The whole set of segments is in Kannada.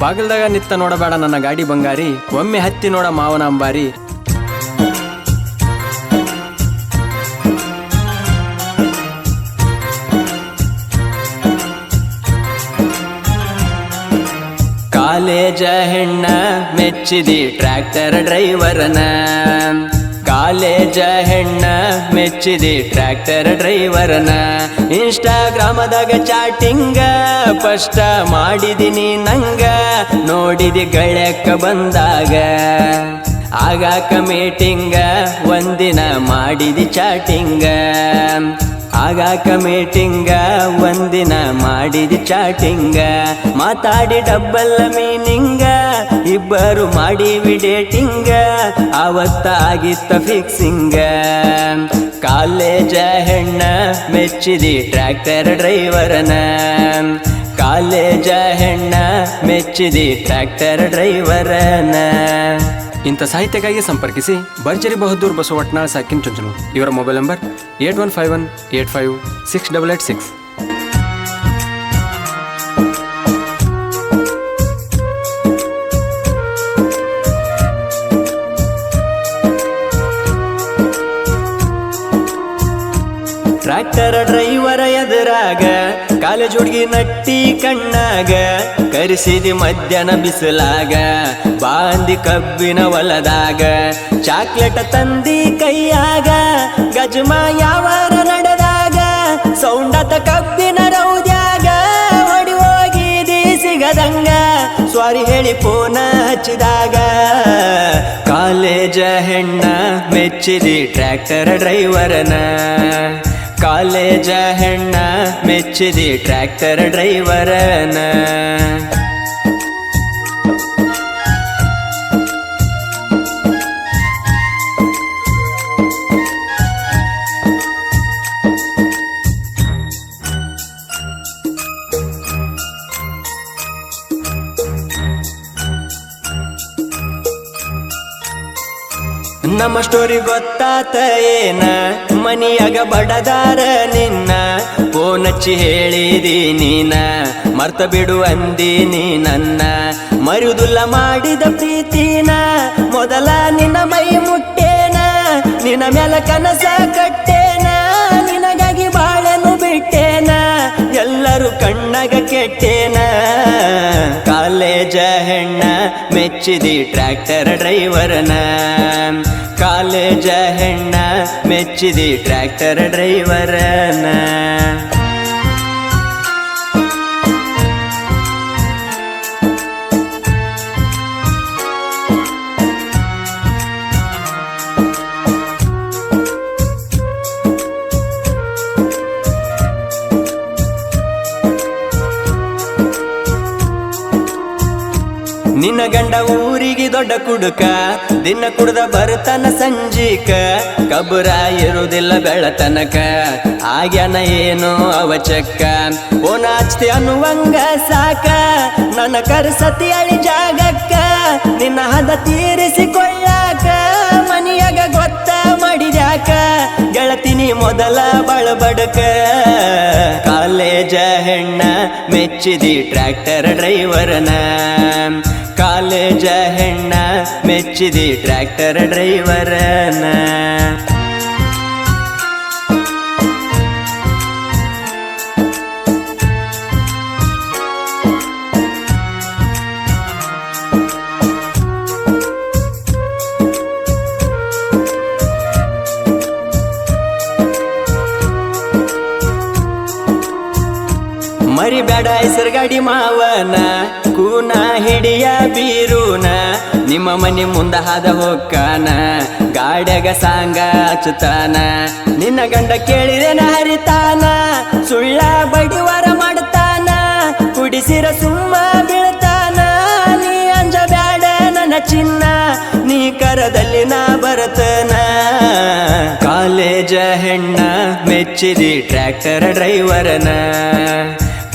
ಬಾಗಿಲ್ದಾಗ ನಿತ್ತ ನೋಡಬೇಡ ನನ್ನ ಗಾಡಿ ಬಂಗಾರಿ, ಒಮ್ಮೆ ಹತ್ತಿ ನೋಡ ಮಾವನ ಅಂಬಾರಿ. ಕಾಲೇಜ ಹೆಣ್ಣ ಮೆಚ್ಚಿದಿ ಟ್ರ್ಯಾಕ್ಟರ್ ಡ್ರೈವರನ ಕಾಲೇಜ ಹೆಣ್ಣ ಮೆಚ್ಚಿದಿ ಟ್ರ್ಯಾಕ್ಟರ್ ಡ್ರೈವರ್ನ. ಇನ್ಸ್ಟಾಗ್ರಾಮದಾಗ ಚಾಟಿಂಗ ಫಸ್ಟ್ ಮಾಡಿದಿನಿ ನಂಗ. ನೋಡಿದಿ ಗಳಕ್ಕ ಬಂದಾಗ. ಆಗಾಕ ಮೀಟಿಂಗ ಒಂದಿನ ಮಾಡಿದಿ ಚಾಟಿಂಗ. ಆಗಾಕ ಮೀಟಿಂಗ ಒಂದಿನ ಮಾಡಿದಿ ಚಾಟಿಂಗ. ಮಾತಾಡಿ ಡಬ್ಬಲ್ಲ ಮೀನಿಂಗ ಇಬ್ಬರು ಮಾಡಿ ಡೇಟಿಂಗ ಅವತ್ತಾಗಿತ್ತ ಫಿಕ್ಸಿಂಗ ಕಾಲೇಜ ಹೆಣ್ಣ ಮೆಚ್ಚಿದಿ ಟ್ರ್ಯಾಕ್ಟರ್ ಡ್ರೈವರನ. ಕಾಲೇಜ ಹೆಣ್ಣ ಮೆಚ್ಚಿದಿ ಟ್ರ್ಯಾಕ್ಟರ್ ಡ್ರೈವರನ. ಇಂಥ ಸಾಹಿತ್ಯಕ್ಕಾಗಿ ಸಂಪರ್ಕಿಸಿ ಭರ್ಜರಿ ಬಹದ್ದೂರ್ ಬಸವಟ್ನಾಳ್ ಸಾಕಿನ್ ಚುಂಚನು ಇವರ mobile number eight one five one eight five six double eight six. Tractor driver ಎದುರಾಗ, ಕಾಲೇಜ್ ಹುಡುಗಿ ನಟ್ಟಿ ಕಣ್ಣಾಗ, ಕರೆಸಿದಿ ಮಧ್ಯಾಹ್ನ ಬಿಸಿಲಾಗ, ಬಾಂದಿ ಕಬ್ಬಿನ ಹೊಲದಾಗ, ಚಾಕ್ಲೇಟ್ ತಂದಿ ಕೈಯಾಗ, ಗಜಮ ಯಾವಾರ ನಡೆದಾಗ, ಸೌಂಡತ ಕಬ್ಬಿನ ರೌದ್ಯಾಗ, ಹೊಡಿ ಹೋಗಿದಿ ಸಿಗದಂಗ, ಸ್ವಾರಿ ಹೇಳಿ ಫೋನ ಹಚ್ಚಿದಾಗ. ಕಾಲೇಜ ಹೆಣ್ಣ ಮೆಚ್ಚಿದಿ ಟ್ರ್ಯಾಕ್ಟರ್ ಡ್ರೈವರನ. ಕಾಲೇಜ ಹೆಣ್ಣ ಮೆಚ್ಚಿದಿ ಟ್ರ್ಯಾಕ್ಟರ್ ಡ್ರೈವರನ. ನಮ್ಮ ಸ್ಟೋರಿ ಗೊತ್ತಾತ ಏನ? ಮನಿಯಾಗ ಬಡದಾರ ನಿನ್ನ? ಓನಚ್ಚಿ ಹೇಳಿದಿ ನೀನ? ಮರ್ತ ಬಿಡು ಅಂದಿ ನೀ ನನ್ನ? ಮರುದುಲ್ಲ ಮಾಡಿದ ಪ್ರೀತಿನ? ಮೊದಲ ನಿನ್ನ ಮೈ ಮುಟ್ಟೇನ? ನಿನ್ನ ಮೇಲೆ ಕನಸ ಕಟ್ಟೇನ? ನಿನಗಾಗಿ ಬಾಳೆನು ಬಿಟ್ಟೇನ? ಎಲ್ಲರೂ ಕಣ್ಣಾಗ ಕೆಟ್ಟೇನ? ಕಾಲೇಜ ಹೆಣ್ಣ, ಮೆಚ್ಚಿದಿ ಟ್ರ್ಯಾಕ್ಟರ್ ಡ್ರೈವರನ ಕಾಲೇಜ ಹೆಣ್ಣ ಮೆಚ್ಚಿದಿ ಟ್ರ್ಯಾಕ್ಟರ್ ಡ್ರೈವರನ ನಿನ್ನ ಗಂಡ ಊರಿಗೆ ದೊಡ್ಡ ಕುಡುಕ, ದಿನ ಕುಡ್ದ ಬರುತನ ಸಂಜೀಕ ಕಬ್ಬುರ ಇರುವುದಿಲ್ಲ ಬೆಳತನಕ. ಆಗ್ಯಾನ ಏನು ಅವಚಕ್ಕ ಓನ ಹಚ್ತಿ ಅನ್ನುವಂಗ ಸಾಕ. ನನ್ನ ಕರ್ಸತಿ ಅಳಿ ಜಾಗಕ್ಕ, ನಿನ್ನ ಹದ ತೀರಿಸಿಕೊಳ್ಳಾಕ. ಮನಿಯಾಗ ಗೊತ್ತ ಮಾಡಿದ್ಯಾಕ, ಗೆಳತಿನಿ ಮೊದಲ ಬಳಬಡಕ. ಕಾಲೇಜ ಹೆಣ್ಣ ಮೆಚ್ಚಿದಿ ಟ್ರ್ಯಾಕ್ಟರ್ ಡ್ರೈವರನ ಕಾಲೇಜ ಹೆಣ್ಣ ಮೆಚ್ಚಿದಿ ಟ್ರ್ಯಾಕ್ಟರ್ ಡ್ರೈವರನ ಮರಿಬೇಡ ಹೆಸರುಗಾಡಿ ಮಾವನ, ಕೂನ ಹಿಡಿಯ ಬೀರೂನ, ನಿಮ್ಮ ಮನೆ ಮುಂದ ಹಾದ ಹೋಗ್ಕಾನ ಗಾಡ್ಯಾಗ ಸಾಂಗ ಹಚ್ಚುತ್ತಾನ, ನಿನ್ನ ಗಂಡ ಕೇಳಿದೇನ ಹರಿತಾನ, ಸುಳ್ಳ ಬಡಿವಾರ ಮಾಡ್ತಾನ, ಕುಡಿಸಿರ ಸುಮ್ಮ ಬೀಳ್ತಾನ, ನೀ ಅಂಜ ಬ್ಯಾಡ ನನ್ನ ಚಿನ್ನ, ನೀ ಕರದಲ್ಲಿ ನಾ ಬರತನ. ಕಾಲೇಜ ಹೆಣ್ಣ ಮೆಚ್ಚಿದಿ ಟ್ರ್ಯಾಕ್ಟರ್ ಡ್ರೈವರನ.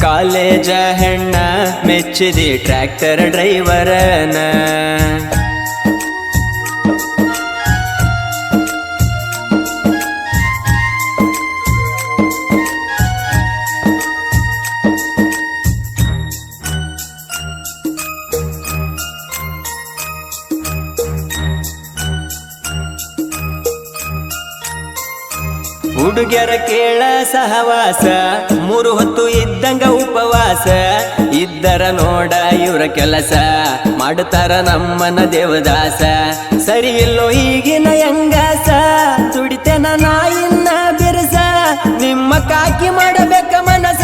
ಕಾಲೇಜ ಹೆಣ್ಣ ಮೆಚ್ಚಿದಿ ಟ್ರ್ಯಾಕ್ಟರ್ ಡ್ರೈವರನ. ಹುಡುಗ್ಯರ ಕೇಳ ಸಹವಾಸ, ಮೂರು ಹೊತ್ತು ಇದ್ದಂಗ ಉಪವಾಸ. ಇದ್ದರ ನೋಡ ಇವರ ಕೆಲಸ ಮಾಡುತ್ತಾರ ನಮ್ಮನ ದೇವದಾಸ. ಸರಿ ಇಲ್ಲೋ ಈಗಿನ ಹೆಂಗಾಸ, ತುಡಿತನ ನಾಯಿನ್ನ ಬಿರುಸ. ನಿಮ್ಮ ಕಾಕಿ ಮಾಡಬೇಕ ಮನಸ,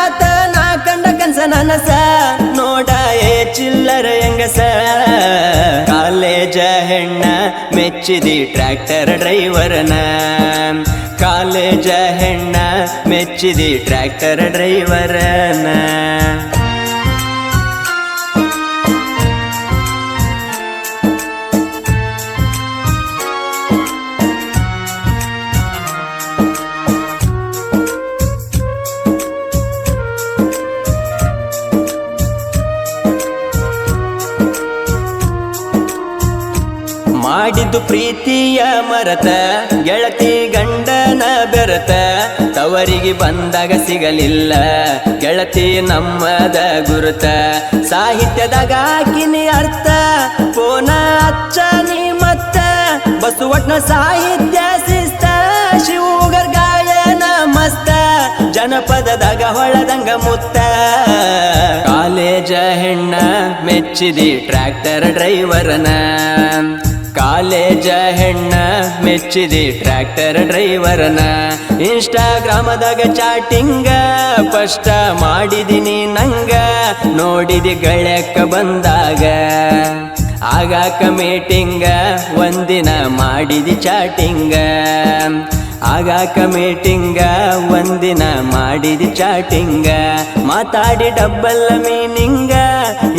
ಆತ ನಾ ಕಂಡ ಕನಸ ನನಸ ನೋಡ ಏ ಚಿಲ್ಲರ ಕಾಲೇಜ ಹೆಣ್ಣ ಮೆಚ್ಚಿದಿ ಟ್ರ್ಯಾಕ್ಟರ್ ಡ್ರೈವರ್ನ ಕಾಲೇಜ ಹೆಣ್ಣ ಮೆಚ್ಚಿದಿ ಟ್ರ್ಯಾಕ್ಟರ್ ಡ್ರೈವರ್ನ ಮಾಡಿದ್ದು ಪ್ರೀತಿಯ ಮರತ, ಗೆಳತಿ ಗಂಡನ ಬೆರತ, ತವರಿಗೆ ಬಂದಾಗ ಸಿಗಲಿಲ್ಲ, ಗೆಳತಿ ನಮ್ಮದ ಗುರುತ. ಸಾಹಿತ್ಯದಾಗ ಗಾಕಿನಿ ಅರ್ಥ, ಪೋನ ಅಚ್ಚ ನೀ ಮತ್ತ ಬಸವಟ್ನ ಸಾಹಿತ್ಯ ಸಿಸ್ತ ಶಿವಗರ್ ಗಾಯನ ಮಸ್ತ, ಜನಪದದಾಗ ಹೊಳದಂಗ ಮುತ್ತ. ಕಾಲೇಜ ಹೆಣ್ಣ ಮೆಚ್ಚಿದಿ ಟ್ರ್ಯಾಕ್ಟರ್ ಡ್ರೈವರ್ನ. ಕಾಲೇಜ ಹೆಣ್ಣ ಮೆಚ್ಚಿದಿ ಟ್ರ್ಯಾಕ್ಟರ್ ಡ್ರೈವರ್ನ ಇನ್ಸ್ಟಾಗ್ರಾಮದಾಗ ಚಾಟಿಂಗ ಫಸ್ಟ್ ಮಾಡಿದಿನಿ ನಂಗ. ನೋಡಿದಿ ಗಳಕ್ಕ ಬಂದಾಗ. ಆಗಾಕ ಮೀಟಿಂಗ ಒಂದಿನ ಮಾಡಿದಿ ಚಾಟಿಂಗ ಆಗಾಕ ಮೀಟಿಂಗ ಒಂದಿನ ಮಾಡಿದಿ ಚಾಟಿಂಗ ಮಾತಾಡಿ ಡಬ್ಬಲ್ಲ ಮೀನಿಂಗ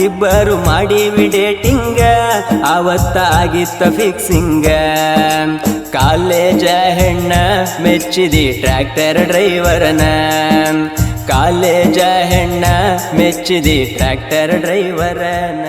ಇಬ್ಬರು ಮಾಡಿ ಡೇಟಿಂಗ ಅವತ್ತಾಗಿತ್ತ ಫಿಕ್ಸಿಂಗ ಕಾಲೇಜ ಹೆಣ್ಣ ಮೆಚ್ಚಿದಿ ಟ್ರ್ಯಾಕ್ಟರ್ ಡ್ರೈವರನ ಕಾಲೇಜ ಹೆಣ್ಣ ಮೆಚ್ಚಿದಿ ಟ್ರ್ಯಾಕ್ಟರ್ ಡ್ರೈವರ್ನ